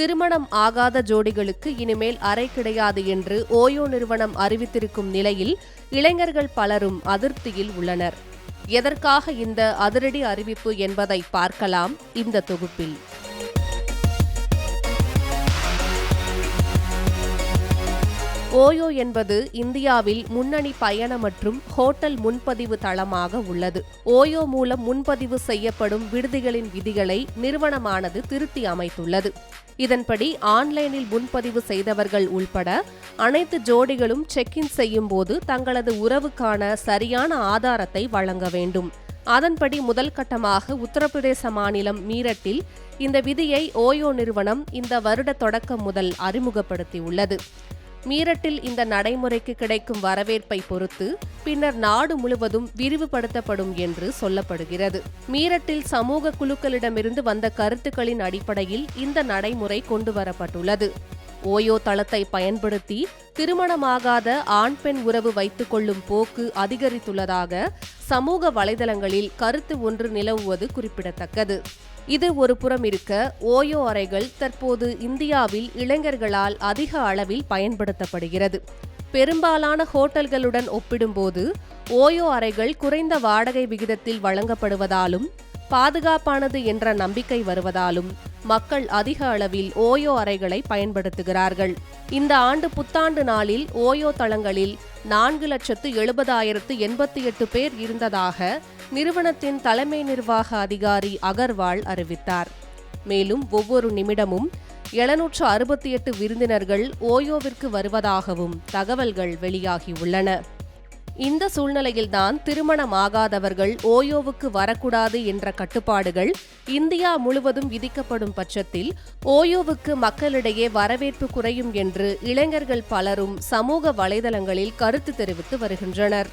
திருமணம் ஆகாத ஜோடிகளுக்கு இனிமேல் அறை கிடையாது என்று ஓயோ நிறுவனம் அறிவித்திருக்கும் நிலையில் இளைஞர்கள் பலரும் அதிருப்தியில் உள்ளனர். எதற்காக இந்த அதிரடி அறிவிப்பு என்பதை பார்க்கலாம் இந்த தொகுப்பில். ஓயோ என்பது இந்தியாவில் முன்னணி பயண மற்றும் ஹோட்டல் முன்பதிவு தளமாக உள்ளது. ஓயோ மூலம் முன்பதிவு செய்யப்படும் விடுதிகளின் விதிகளை நிறுவனமானது திருத்தி அமைத்துள்ளது. இதன்படி ஆன்லைனில் முன்பதிவு செய்தவர்கள் உள்பட அனைத்து ஜோடிகளும் செக்இன் செய்யும் போது தங்களது உறவுக்கான சரியான ஆதாரத்தை வழங்க வேண்டும். அதன்படி முதல் கட்டமாக உத்தரப்பிரதேச மாநிலம் மீரட்டில் இந்த விதியை ஓயோ நிறுவனம் இந்த வருட தொடக்கம் முதல் அறிமுகப்படுத்தியுள்ளது. மீரட்டில் இந்த நடைமுறைக்கு கிடைக்கும் வரவேற்பை பொறுத்து பின்னர் நாடு முழுவதும் விரிவுபடுத்தப்படும் என்று சொல்லப்படுகிறது. மீரட்டில் சமூக குழுக்களிடமிருந்து வந்த கருத்துக்களின் அடிப்படையில் இந்த நடைமுறை கொண்டுவரப்பட்டுள்ளது. ஓயோ தளத்தை பயன்படுத்தி திருமணமாகாத ஆண் பெண் உறவு வைத்துக் கொள்ளும் போக்கு அதிகரித்துள்ளதாக சமூக வலைதளங்களில் கருத்து ஒன்று நிலவுவது குறிப்பிடத்தக்கது. இது ஒரு புறம் இருக்க ஓயோ அறைகள் தற்போது இந்தியாவில் இளைஞர்களால் அதிக அளவில் பயன்படுத்தப்படுகிறது. பெரும்பாலான ஹோட்டல்களுடன் ஒப்பிடும்போது ஓயோ அறைகள் குறைந்த வாடகை விகிதத்தில் வழங்கப்படுவதாலும் பாதுகாப்பானது என்ற நம்பிக்கை வருவதாலும் மக்கள் அதிக அளவில் ஓயோ அறைகளை பயன்படுத்துகிறார்கள். இந்த ஆண்டு புத்தாண்டு நாளில் ஓயோ தளங்களில் நான்கு லட்சத்து எழுபதாயிரத்து எண்பத்தி எட்டு பேர் இருந்ததாக நிறுவனத்தின் தலைமை நிர்வாக அதிகாரி அகர்வால் அறிவித்தார். மேலும் ஒவ்வொரு நிமிடமும் எழுநூற்று அறுபத்தி எட்டு விருந்தினர்கள் ஓயோவிற்கு வருவதாகவும் தகவல்கள் வெளியாகியுள்ளன இந்த சூழ்நிலையில்தான் திருமணமாகாதவர்கள் ஓயோவுக்கு வரக்கூடாது என்ற கட்டுப்பாடுகள் இந்தியா முழுவதும் விதிக்கப்படும் பட்சத்தில் ஓயோவுக்கு மக்களிடையே வரவேற்பு குறையும் என்று இளைஞர்கள் பலரும் சமூக வலைதளங்களில் கருத்து தெரிவித்து வருகின்றனர்.